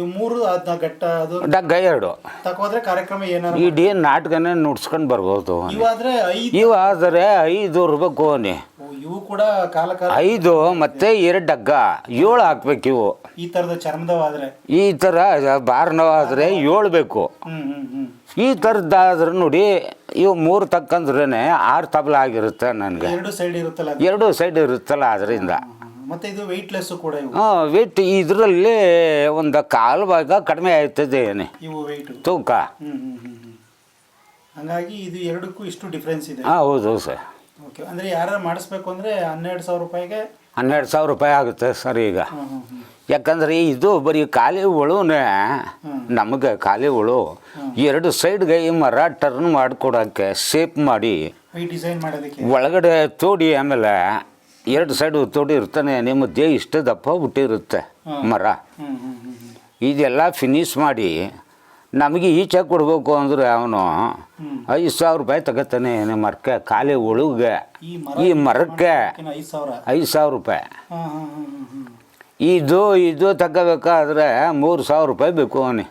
ಇವು ಮೂರು ಅದನ್ನ ಗಟ್ಟ ಅದು. ಡಗ್ಗ ಎರಡು. ತಕೋದ್ರೆ ಕಾರ್ಯಕ್ರಮ ಏನಾರು ಇಡೀ ನಾಟಕನೇ ನುಡ್ಸ್ಕೊಂಡು ಬರ್ಬೋದು ಇವಾದ್ರೆ ಐದು ಇವು ಆದರೆ ಐದು ರೂಪಾಯಿ ಕೋನಿ ಇವು ಕೂಡ ಕಾಲ ಕಾಲ ಐದು ಮತ್ತೆ ಎರಡು ಡಗ್ಗ. ಏಳು ಹಾಕ್ಬೇಕು ಇವು. ಈ ತರದ ಚರ್ಮದವಾದ್ರೆ. ಈ ಥರ ಬಾರ್ನವಾದರೆ ಏಳು ಬೇಕು. ಹ್ಮ್ ಹ್ಮ್ ಹ್ಮ್. ಈ ಥರದ್ದಾದ್ರೆ ನೋಡಿ ಇವು ಮೂರು ತಕ್ಕಂದ್ರೇನೆ ಆರು ತಬಲ ಆಗಿರುತ್ತೆ ನನಗೆ. ಎರಡು ಸೈಡ್ ಇರುತ್ತಲ್ಲ ಅದು. ಎರಡು ಸೈಡ್ ಇರುತ್ತಲ್ಲ ಅದರಿಂದ. ಮತ್ತೆ ಇದು ಕೂಡ ಇವು. ವೇಟ್ ಇದರಲ್ಲಿ ಒಂದು ಕಾಲು ಭಾಗ ಕಡಿಮೆ ಆಯ್ತದೆ ಇವು ವೆಯ್ಟ್ ತೂಕ. ಹಂಗಾಗಿ ಇದು ಎರಡಕ್ಕೂ ಇಷ್ಟು ಡಿಫ್ರೆನ್ಸ್ ಇದೆ. ಹಾಂ ಹೌದು ಸರ್. ಓಕೆ ಅಂದ್ರೆ ಯಾರು ಮಾಡಿಸ್ಬೇಕು ಅಂದ್ರೆ ಹನ್ನೆರಡು ಸಾವಿರ ರೂಪಾಯಿಗೆ ಹನ್ನೆರಡು ಸಾವಿರ ರೂಪಾಯಿ ಆಗುತ್ತೆ ಸರ್ ಈಗ. ಯಾಕಂದ್ರೆ ಇದು ಬರೀ ಖಾಲಿ ಹುಳು ನಮಗೆ ಖಾಲಿ ಹುಳು. ಎರಡು ಸೈಡ್ಗೆ ಈ ಮರ ಟರ್ನ್ ಮಾಡಿಕೊಡೋಕ್ಕೆ ಶೇಪ್ ಮಾಡಿ ಈ ಡಿಸೈನ್ ಮಾಡೋದಕ್ಕೆ. ಒಳಗಡೆ ತೋಡಿ ಆಮೇಲೆ ಎರಡು ಸೈಡ್ ತೋಡಿ ಇರ್ತಾನೆ ನಿಮ್ಮ ದೇಹ ಇಷ್ಟು ದಪ್ಪ ಬಿಟ್ಟಿರುತ್ತೆ ಮರ. ಇದೆಲ್ಲ ಫಿನಿಶ್ ಮಾಡಿ ನಮಗೆ ಈಚೆ ಕೊಡಬೇಕು ಅಂದರೆ ಅವನು. ಐದು ಸಾವಿರ ರೂಪಾಯಿ ತಗೋತಾನೆ ನಿಮ್ಮ ಮರಕ್ಕೆ ಖಾಲಿ ಒಳಗೆ. ಈ ಮರ ಈ ಮರಕ್ಕೆ ಐದು ಸಾವಿರ. ರೂಪಾಯಿ. ಇದು ಇದು ತಗೋಬೇಕಾದ್ರೆ ಮೂರು ಸಾವಿರ ರೂಪಾಯಿ ಬೇಕು ಅವನಿಗೆ.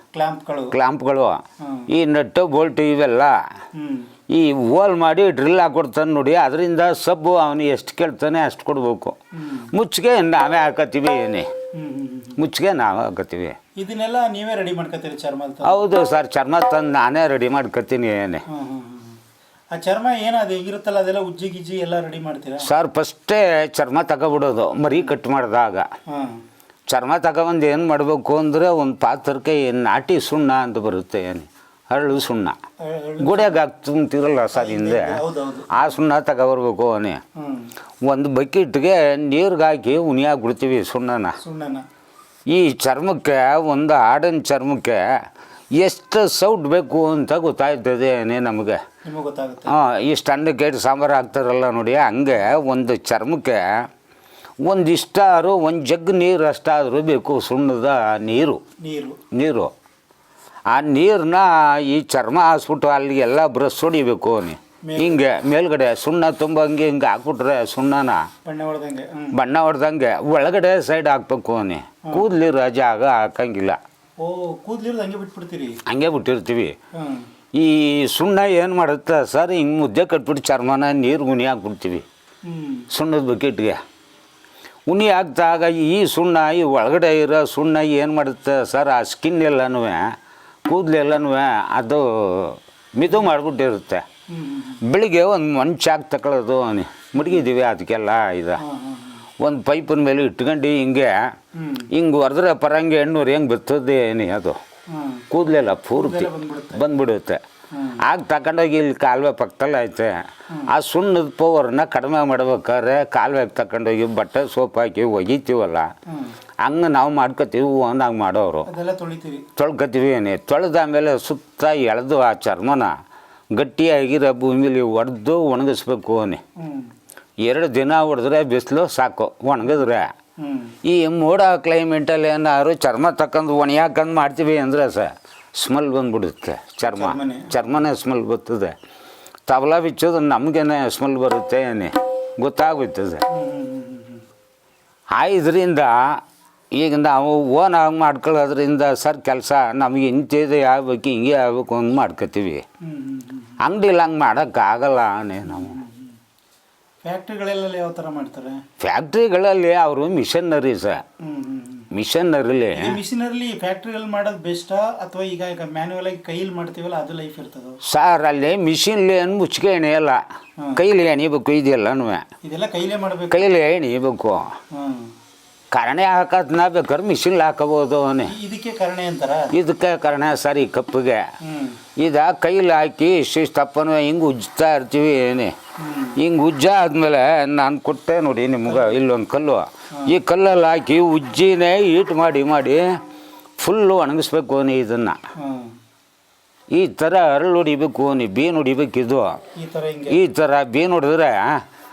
ಹ್ಮ್. ಈ ನಟ್ಟು ಬೋಲ್ಟ್ ಇವೆಲ್ಲ ಈ ಹೋಲ್ ಮಾಡಿ ಡ್ರಿಲ್ ಹಾಕೊಡ್ತಾನೆ ನೋಡಿ ಅದರಿಂದ ಸಬ್ಬು ಅವನು ಎಷ್ಟು ಕೇಳ್ತಾನೆ ಅಷ್ಟು ಕೊಡಬೇಕು. ಮುಚ್ಚಿಗೆ ನಾವೇ ಹಾಕತ್ತೀವಿ ಏನೇ. ಮುಚ್ಚಿಗೆ ನಾವೇ ಹಾಕತ್ತೀವಿ. ಇದನ್ನೆಲ್ಲ ನೀವೇ ರೆಡಿ ಮಾಡ್ಕೊತೀರಿ ಚರ್ಮ ಹೌದು ಸರ್ ಚರ್ಮ ತಂದು ನಾನೇ ರೆಡಿ ಮಾಡ್ಕೊತೀನಿ ಏನೇ. ಆ ಚರ್ಮ ಏನಾದ ಈಗಿರುತ್ತಲ್ಲ ಅದೆಲ್ಲ ಉಜ್ಜಿ ಗಿಜ್ಜಿ ಎಲ್ಲ ರೆಡಿ ಮಾಡ್ತೀರಾ? ಸರ್ ಫಸ್ಟೇ ಚರ್ಮ ತಗೊಬಿಡೋದು ಮರಿ ಕಟ್ ಮಾಡಿದಾಗ. ಚರ್ಮ ತಗೊಬಂದು ಏನು ಮಾಡಬೇಕು ಅಂದರೆ ಒಂದು ಪಾತ್ರಕ್ಕೆ ಏನ್ ನಾಟಿ ಸುಣ್ಣ ಅಂತ ಬರುತ್ತೆ ಏನು. ಹರಳು ಸುಣ್ಣ. ಗುಡಿಯಾಗ ಹಿಂದೆ ಹೌದೌದು ಆ ಸುಣ್ಣ ತಗೊಬರ್ಬೇಕು ಅವನೇ. ಒಂದು ಬಕೆಟ್ಗೆ ನೀರ್ಗೆ ಹಾಕಿ ಉಣಿಯಾಗಿ ಬಿಡ್ತೀವಿ ಸುಣ್ಣನ. ಈ ಚರ್ಮಕ್ಕೆ ಒಂದು ಆಡಿನ ಚರ್ಮಕ್ಕೆ ಎಷ್ಟು ಸೌಟ್ ಬೇಕು ಅಂತ ಗೊತ್ತಾಯ್ತದೇನೆ ನಮಗೆ. ಹಾಂ ಇಷ್ಟು ಅನ್ನಕ್ಕೆ ಎಷ್ಟು ಸಾಂಬಾರು ಹಾಕ್ತಾರಲ್ಲ ನೋಡಿ ಹಂಗೆ ಒಂದು ಚರ್ಮಕ್ಕೆ ಒಂದಿಷ್ಟಾರು ಒಂದು ಜಗ್ ನೀರು ಅಷ್ಟಾದರೂ ಬೇಕು ಸುಣ್ಣದ ನೀರು. ನೀರು. ನೀರು. ಆ ನೀರನ್ನ ಈ ಚರ್ಮ ಹಾಸ್ಬಿಟ್ಟು ಅಲ್ಲಿ ಎಲ್ಲ ಬ್ರಷ್ ಹೊಡಿಬೇಕು ನೀ. ಹಿಂಗೆ ಮೇಲ್ಗಡೆ ಸುಣ್ಣ ತುಂಬ ಹಂಗೆ ಹಿಂಗೆ ಹಾಕ್ಬಿಟ್ರೆ ಸುಣ್ಣನ ಬಣ್ಣ ಹೊಡೆದಂಗೆ ಹ್ಮ್. ಬಣ್ಣ ಹೊಡೆದಂಗೆ ಒಳಗಡೆ ಸೈಡ್ ಹಾಕ್ಬೇಕು ನೀ. ಕೂದಲಿರೋ ಜಾಗ ಹಾಕಂಗಿಲ್ಲ. ಓ ಕೂದ್ಲಿರೋದು ಹಂಗೆ ಬಿಟ್ಬಿಡ್ತೀರಿ? ಹಂಗೆ ಬಿಟ್ಟಿರ್ತೀವಿ. ಹ್ಮ್. ಈ ಸುಣ್ಣ ಏನು ಮಾಡುತ್ತೆ ಸರ್ ಹಿಂಗೆ ಮುದ್ದೆ ಕಟ್ಬಿಟ್ಟು ಚರ್ಮನ ನೀರು ಉನಿ ಹಾಕ್ಬಿಡ್ತೀವಿ. ಹ್ಮ್. ಸುಣ್ಣದ ಬಕೆಟ್ಗೆ. ಉನಿ ಹಾಕ್ದಾಗ ಈ ಸುಣ್ಣ ಈ ಒಳಗಡೆ ಇರೋ ಸುಣ್ಣ ಏನು ಮಾಡುತ್ತೆ ಸರ್ ಆ ಸ್ಕಿನ್ ಎಲ್ಲನೂ ಕೂದಲೆಲ್ಲನೂ ಅದು ಮಿದು ಮಾಡಿಬಿಟ್ಟಿರುತ್ತೆ. ಬೆಳಿಗ್ಗೆ ಒಂದು ಮಂಚಾಗಿ ತಗೊಳ್ಳೋದು ಮುಡುಗಿದ್ದೀವಿ ಅದಕ್ಕೆಲ್ಲ ಇದು. ಒಂದು ಪೈಪಿನ ಮೇಲೆ ಇಟ್ಕೊಂಡು ಹಿಂಗೆ ಹಿಂಗೆ ಹೊರದ್ರೆ ಪರಂಗಿ ಎಣ್ಣೂರು ಹೆಂಗೆ ಬಿತ್ತದೆ ಏನಿ ಅದು. ಕೂದಲೆಲ್ಲ ಪೂರ್ತಿ ಬಂದ್ಬಿಡುತ್ತೆ. ಆಗ ತಗೊಂಡೋಗಿ ಇಲ್ಲಿ ಕಾಲುವೆ ಪಕ್ಕದಲ್ಲಿ ಐತೆ. ಆ ಸುಣ್ಣದ ಪವರ್ನ ಕಡಿಮೆ ಮಾಡ್ಬೇಕಾದ್ರೆ ಕಾಲುವೆಗೆ ತಗೊಂಡೋಗಿ ಬಟ್ಟೆ ಸೋಪ್ ಹಾಕಿ ಒಗಿತೀವಲ್ಲ. ಹಂಗೆ ನಾವು ಮಾಡ್ಕೋತೀವಿ ಹಂಗೆ ಮಾಡೋರು ತೊಳ್ಕೊತೀವಿ ಏನೇ ತೊಳೆದ ಆಮೇಲೆ ತೊಳೆದಾದ್ಮೇಲೆ ಸುತ್ತ ಎಳೆದು ಆ ಚರ್ಮನ ಗಟ್ಟಿಯಾಗಿರೋ ಭೂಮಿಲಿ ಒಡೆದು ಒಣಗಿಸ್ಬೇಕು ಹ್ಮ್. ಎರಡು ದಿನ ಹೊಡೆದ್ರೆ ಬಿಸಿಲು ಸಾಕು ಒಣಗಿದ್ರೆ. ಈ ಮೋಡ ಕ್ಲೈಮೇಟಲ್ಲಿ ಏನಾದ್ರು ಚರ್ಮ ತಕ್ಕಂದು ಒಣಯಾಕಂದು ಮಾಡ್ತೀವಿ ಅಂದರೆ ಸರ್ ಸ್ಮೆಲ್ ಬಂದ್ಬಿಡುತ್ತೆ ಚರ್ಮ. ಚರ್ಮನೇ. ಸ್ಮೆಲ್ ಬರ್ತದೆ. ತಬಲ ಬಿಚ್ಚೋದು ನಮಗೇನೆ ಸ್ಮೆಲ್ ಬರುತ್ತೆ ಏನೇ ಗೊತ್ತಾಗ್ಬಿಡ್ತದೆ. ಹ್ಮ್ ಈಗ ನಾವು ಓನ್ ಆಗಿ ಮಾಡ್ಕೊಳ್ಳೋದ್ರಿಂದ ಸರ್ ಕೆಲಸ ನಮಗೆ ಇಂಥದ್ದು ಆಗ್ಬೇಕು ಹಿಂಗೆ ಆಗ್ಬೇಕು ಹಂಗೆ ಮಾಡ್ಕೋತೀವಿ. ಅಂಗಡಿಲಿ ಹಂಗೆ ಮಾಡೋಕ್ಕಾಗಲ್ಲ ಅನೇ ನಾವು. ಫ್ಯಾಕ್ಟ್ರಿಗಳಲ್ಲಿ ಯಾವ ಥರ ಮಾಡ್ತಾರೆ? ಫ್ಯಾಕ್ಟ್ರಿಗಳಲ್ಲಿ ಅವರು ಮಿಷನರಿ ಸರ್. ಮಿಷನರಿಲಿ. ಮಿಷನರಿಲಿ ಫ್ಯಾಕ್ಟ್ರಿಯಲ್ಲಿ ಮಾಡೋದು ಬೆಸ್ಟಾ? ಅಥವಾ ಈಗ ಈಗ ಮ್ಯಾನ್ಯಲ್ ಆಗಿ ಕೈಯಲ್ಲಿ ಮಾಡ್ತೀವಲ್ಲ ಅದು ಲೈಫ್ ಇರ್ತದೆ? ಸರ್ ಅಲ್ಲಿ ಮಿಷಿನ್ಲಿ ಏನು ಮುಚ್ಚಿಗೆ ಎಣೆಯಲ್ಲ. ಕೈಲಿ ಎಣಿಬೇಕು ಇದೆಲ್ಲನೂ. ಇದೆಲ್ಲ ಕೈಲೇ ಮಾಡಬೇಕು. ಕೈಲಿ ಎಣಿಬೇಕು. ಹ್ಮ್ ಹಾಕೋದು ನಾ ಬೇಕಾದ್ರೆ ಮಿಷಿನ್ ಹಾಕೋಬೋದು ಅವನೇ. ಇದಕ್ಕೆ ಕಾರಣ ಅಂತಾರ? ಇದಕ್ಕೆ ಕರಣೆ ಸರಿ ಕಪ್ಪಿಗೆ. ಇದ ಕೈಲಿ ಹಾಕಿ ಶಿಸ್ತಪ್ಪನ ಹಿಂಗೆ ಉಜ್ತಾ ಇರ್ತೀವಿ ಏನೇ. ಹಿಂಗೆ ಉಜ್ಜ ಆದ್ಮೇಲೆ ನಾನು ಕೊಟ್ಟೆ ನೋಡಿ ನಿಮ್ಗೆ ಇಲ್ಲೊಂದು ಕಲ್ಲು. ಈ ಕಲ್ಲಲ್ಲಿ ಹಾಕಿ ಉಜ್ಜಿನೇ ಹೀಟ್ ಮಾಡಿ ಮಾಡಿ ಫುಲ್ಲು ಒಣಗಿಸ್ಬೇಕು ಅವನಿ ಇದನ್ನು. ಈ ಥರ ಅರಳು ಹೊಡಿಬೇಕು ಅವನಿ ಬೀನ್ ಹೊಡಿಬೇಕಿದು. ಈ ಥರ ಬೀನ್ ಹೊಡೆದ್ರೆ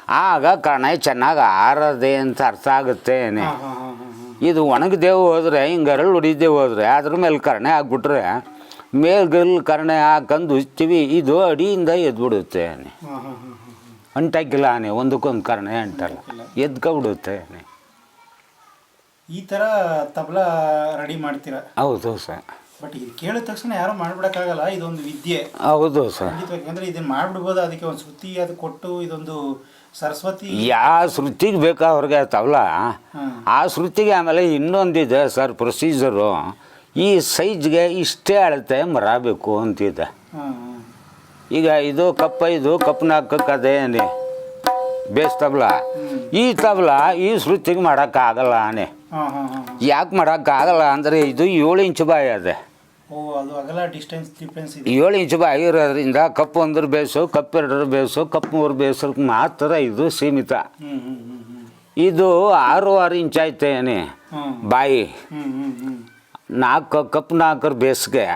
ಆಗ ಕಣೆ ಚೆನ್ನಾಗಿ ಆರದೆ ಅಂತ ಅರ್ಥ ಆಗುತ್ತೆ ಏನೇ. ಹಾ ಹಾ ಹಾ ಹಾ ಹಾ. ಇದು ಒಣಗದೇವು ಹೋದರೆ ಹಿಂಗೆ ಅರಳು ಹೊಡಿದೆ ಹೋದರೆ ಅದ್ರ ಮೇಲೆ ಕರ್ಣೆ ಹಾಕ್ಬಿಟ್ರೆ ಮೇಲ್ಗಲ್ ಕರ್ಣೆ ಹಾಕಂದು ಉಚ್ತೀವಿ ಇದು ಅಡಿಯಿಂದ ಎದ್ಬಿಡುತ್ತೆ ಅಂಟಾಕಿಲ್ಲ ಆನೆ ಒಂದಕ್ಕೊಂದು ಕರ್ಣೆ ಅಂಟಲ್ಲ. ಎದ್ಕೊಬಿಡುತ್ತೆ ಆನೆ ಈ ಥರ ತಬಲ ರೆಡಿ ಮಾಡ್ತೀರಾ? ಹೌದು ಸರ್. ಬಟ್ ಇದು ಕೇಳಿದ ತಕ್ಷಣ ಯಾರು ಮಾಡ್ಬಿಡಕ್ಕಾಗಲ್ಲ ಇದೊಂದು ವಿದ್ಯೆ. ಹೌದು ಸರ್. ಯಾಕಂದ್ರೆ ಇದನ್ನ ಮಾಡ್ಬಿಡ್ಬೋದು ಅದಕ್ಕೆ ಒಂದು ಶ್ರುತಿ ಅದು ಕೊಟ್ಟು ಇದೊಂದು ಸರಸ್ವತಿ. ಯಾವ ಶ್ರುತಿಗೆ ಬೇಕಾ ಅವ್ರಿಗೆ ತವಲ? ಆ ಶ್ರುತಿಗೆ ಆಮೇಲೆ ಇನ್ನೊಂದಿದೆ ಸರ್ ಪ್ರೊಸೀಜರು. ಈ ಸೈಜ್ಗೆ ಇಷ್ಟೇ ಅಳತೆ ಮರಬೇಕು ಅಂತಿದೆ. ಈಗ ಇದು ಕಪ್ಪ ಇದು ಕಪ್ಪನ ಹಾಕಕ್ಕದೇನೆ ಬೇಸ್ ತಬಲ. ಈ ತಬಲ ಈ ಶ್ರುತಿಗೆ ಮಾಡೋಕ್ಕಾಗಲ್ಲ ಆನೆ. ಯಾಕೆ ಮಾಡೋಕ್ಕಾಗಲ್ಲ ಅಂದರೆ ಇದು ಏಳು ಇಂಚು ಬಾಯಿ ಅದೆ. ಓ ಅದು ಅಗಲ ಡಿಸ್ಟೆನ್ಸ್ ಡಿಫ್ರೆನ್ಸ್ ಇದೆ. ಏಳು ಇಂಚು ಬಾಯಿ ಇರೋದ್ರಿಂದ ಕಪ್ಪು ಒಂದ್ರ ಬೇಸು ಕಪ್ಪು ಎರಡರ ಬೇಸು ಕಪ್ಪು ಮೂರು ಬೇಸು ಮಾತ್ರ ಇದು ಸೀಮಿತ. ಇದು ಆರು ಆರು ಇಂಚ್ ಆಯ್ತೇನೆ ಬಾಯಿ. ನಾಲ್ಕು ಕಪ್ ನಾಲ್ಕರ ಬೇಸಿಗೆ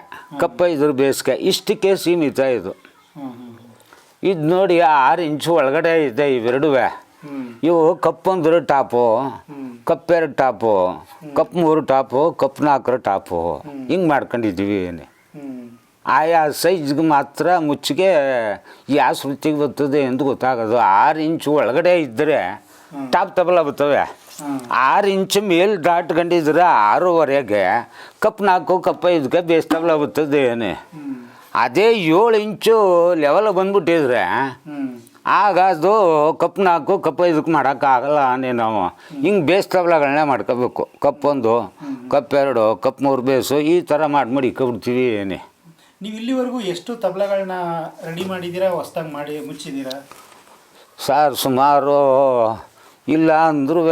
ಕಪ್ಪ ಐದರ ಬೇಸಿಗೆ ಇಷ್ಟಕ್ಕೆ ಸೀಮಿತ ಇದು. ಇದು ನೋಡಿ ಆರು ಇಂಚು ಒಳಗಡೆ ಇದೆ ಇವೆರಡುವೆ. ಇವು ಕಪ್ ಒಂದು ಟಾಪು. ಕಪ್ ಎರಡು ಟಾಪು ಕಪ್ ಮೂರು ಟಾಪು ಕಪ್ ನಾಲ್ಕರ ಟಾಪು. ಹಿಂಗೆ ಮಾಡ್ಕೊಂಡಿದ್ದೀವಿ ಆಯಾ ಸೈಜ್ಗೆ ಮಾತ್ರ ಮುಚ್ಚಿಗೆ ಯಾವ ಸೃತಿಗೆ ಬರ್ತದೆ ಎಂದು ಗೊತ್ತಾಗೋದು. ಆರು ಇಂಚು ಒಳಗಡೆ ಇದ್ದರೆ ಟಾಪ್ ತಬಲ ಬರ್ತವೆ ಆರು ಇಂಚು ಮೇಲೆ ದಾಟ್ಕೊಂಡಿದ್ರೆ ಆರೂವರೆಗೆ ಕಪ್ ನಾಲ್ಕು ಕಪ್ ಐದಕ್ಕೆ ಬೇಸ್ ತಬಲ ಬರ್ತದೆ ಏನೇ. ಅದೇ ಏಳು ಇಂಚು ಲೆವೆಲ್ ಬಂದ್ಬಿಟ್ಟಿದ್ರೆ ಆಗ ಅದು ಕಪ್ ನಾಲ್ಕು ಕಪ್ ಐದಕ್ಕೆ ಮಾಡೋಕ್ಕಾಗಲ್ಲ ನಾವು ಹಿಂಗೆ ಬೇಸ್ ತಬಲಗಳನ್ನೇ ಮಾಡ್ಕೋಬೇಕು. ಕಪ್ ಒಂದು ಕಪ್ ಎರಡು ಕಪ್ ಮೂರು ಬೇಸು ಈ ಥರ ಮಾಡಿ ಇಕ್ಕಬಿಡ್ತೀವಿ ಏನೇ. ನೀವು ಇಲ್ಲಿವರೆಗೂ ಎಷ್ಟು ತಬಲಗಳನ್ನ ರೆಡಿ ಮಾಡಿದ್ದೀರಾ ಹೊಸ್ದಾಗಿ ಮಾಡಿ ಮುಚ್ಚಿದ್ದೀರಾ? ಸರ್ ಸುಮಾರು ಇಲ್ಲ ಅಂದ್ರೂ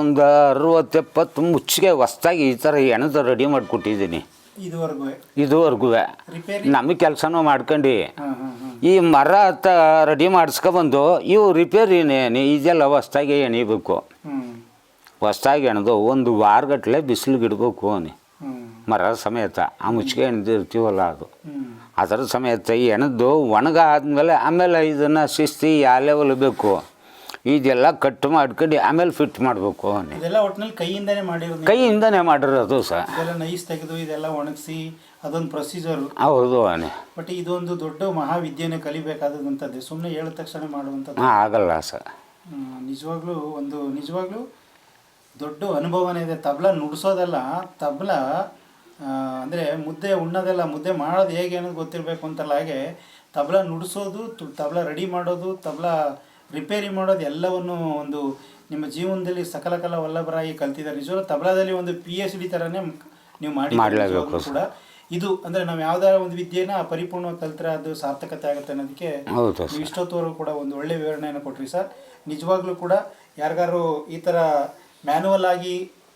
ಒಂದು ಅರವತ್ತು ಎಪ್ಪತ್ತು ಮುಚ್ಚಿಗೆ ಹೊಸ್ದಾಗಿ ಈ ಥರ ಎಣದ ರೆಡಿ ಮಾಡಿಕೊಟ್ಟಿದ್ದೀನಿ. ಇದುವರೆಗೂ ಇದುವರೆಗೂ ನಮಗೆ ಕೆಲಸನೂ ಮಾಡ್ಕೊಂಡು. ಈ ಮರ ತ ರೆಡಿ ಮಾಡಿಸ್ಕೊಬಂದು ಇವು ರಿಪೇರಿನೇ ಇದೆಲ್ಲ ಹೊಸ್ದಾಗಿ ಎಣಿಬೇಕು ಹೊಸ್ದಾಗಿ ಎಣದು ಒಂದು ವಾರಗಟ್ಟಲೆ ಬಿಸಿಲಿಗೆ ಇಡಬೇಕು ಅವನಿ ಮರ ಸಮೇತ ಆ ಮುಚ್ಚಿಗೆ ಎಣ್ದಿರ್ತೀವಲ್ಲ ಅದು. ಅದರ ಸಮೇತ ಎಣದ್ದು ಒಣಗಾದ್ಮೇಲೆ ಆಮೇಲೆ ಇದನ್ನು ಶಿಸ್ತಿ ಯಾವ ಲೆವೆಲ್ ಬೇಕು. ಇದೆಲ್ಲ ಕಟ್ ಮಾಡ್ಕೊಂಡು ಆಮೇಲೆ ಫಿಟ್ ಮಾಡಬೇಕು ಇದೆಲ್ಲ ಒಟ್ಟಿನಲ್ಲಿ ಕೈಯಿಂದನೇ ಮಾಡಿರೋದು? ಕೈಯಿಂದನೇ ಮಾಡಿರೋದು ಸಹ. ಇದೆಲ್ಲ ನೈಸ್ ತೆಗೆದು ಇದೆಲ್ಲ ಒಣಗಿಸಿ ಅದೊಂದು ಪ್ರೊಸೀಜರ್ ಹೌದು ಅನೆ ಬಟ್ ಇದೊಂದು ದೊಡ್ಡ ಮಹಾವಿದ್ಯೆನೇ ಕಲಿಬೇಕಾದಂಥದ್ದು ಸುಮ್ಮನೆ ಹೇಳಿದ ತಕ್ಷಣ ಮಾಡುವಂಥದ್ದು. ಹಾಂ ಆಗಲ್ಲ ಸರ್ ನಿಜವಾಗ್ಲೂ ಒಂದು ನಿಜವಾಗ್ಲೂ ದೊಡ್ಡ ಅನುಭವನೇ ಇದೆ. ತಬಲ ನುಡಿಸೋದಲ್ಲ ತಬಲ ಅಂದರೆ ಮುದ್ದೆ ಉಣ್ಣೋದೆಲ್ಲ ಮುದ್ದೆ ಮಾಡೋದು ಹೇಗೆ ಅನ್ನೋದು ಗೊತ್ತಿರಬೇಕು ಅಂತಲ್ಲ ಹಾಗೆ ತಬಲ ನುಡಿಸೋದು ತಬಲ ರೆಡಿ ಮಾಡೋದು ತಬಲ ರಿಪೇರಿ ಮಾಡೋದು ಎಲ್ಲವನ್ನು ಒಂದು ನಿಮ್ಮ ಜೀವನದಲ್ಲಿ ಸಕಲ ಕಲ ವಲ್ಲಭರಾಗಿ ಕಲ್ತಿದ್ದಾರೆ. ನಿಜವಾಗ ತಬಲಾದಲ್ಲಿ ಒಂದು ಪಿ ಎಚ್ ಡಿ ಥರನೇ ನೀವು ಮಾಡಿ ಮಾಡ್ಲೇಬೇಕು ಕೂಡ ಇದು ಅಂದರೆ ನಾವು ಯಾವ್ದಾರ ಒಂದು ವಿದ್ಯೆನ ಪರಿಪೂರ್ಣವಾಗಿ ಕಲ್ತ್ರೆ ಅದು ಸಾರ್ಥಕತೆ ಆಗುತ್ತೆ ಅನ್ನೋದಕ್ಕೆ ಇಷ್ಟೊತ್ತವರೆಗೂ ಕೂಡ ಒಂದು ಒಳ್ಳೆ ವಿವರಣೆಯನ್ನು ಕೊಟ್ರಿ ಸರ್. ನಿಜವಾಗ್ಲೂ ಕೂಡ ಯಾರಿಗಾರು ಈ ಥರ ಮ್ಯಾನುವಲ್ ಆಗಿ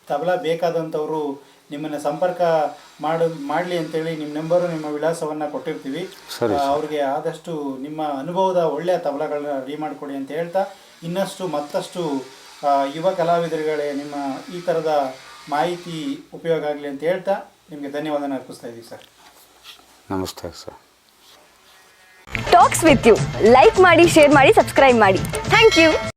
ತಬಲಾ ಬೇಕಾದಂಥವರು ನಿಮ್ಮನ್ನು ಸಂಪರ್ಕ ಮಾಡು ಮಾಡಲಿ ಅಂತೇಳಿ ನಿಮ್ಮ ನಂಬರು ನಿಮ್ಮ ವಿಳಾಸವನ್ನು ಕೊಟ್ಟಿರ್ತೀವಿ. ಅವ್ರಿಗೆ ಆದಷ್ಟು ನಿಮ್ಮ ಅನುಭವದ ಒಳ್ಳೆಯ ತಬಲಗಳನ್ನ ರೆಡಿ ಮಾಡಿಕೊಡಿ ಅಂತ ಹೇಳ್ತಾ ಇನ್ನಷ್ಟು ಮತ್ತಷ್ಟು ಯುವ ಕಲಾವಿದರುಗಳೇ ನಿಮ್ಮ ಈ ಥರದ ಮಾಹಿತಿ ಉಪಯೋಗ ಆಗಲಿ ಅಂತ ಹೇಳ್ತಾ ನಿಮಗೆ ಧನ್ಯವಾದನ ಅರ್ಪಿಸ್ತಾ ಇದ್ದೀವಿ ಸರ್. ನಮಸ್ತೆ sir. Talks with you like ಮಾಡಿ ಶೇರ್ ಮಾಡಿ ಸಬ್ಸ್ಕ್ರೈಬ್ ಮಾಡಿ. Thank you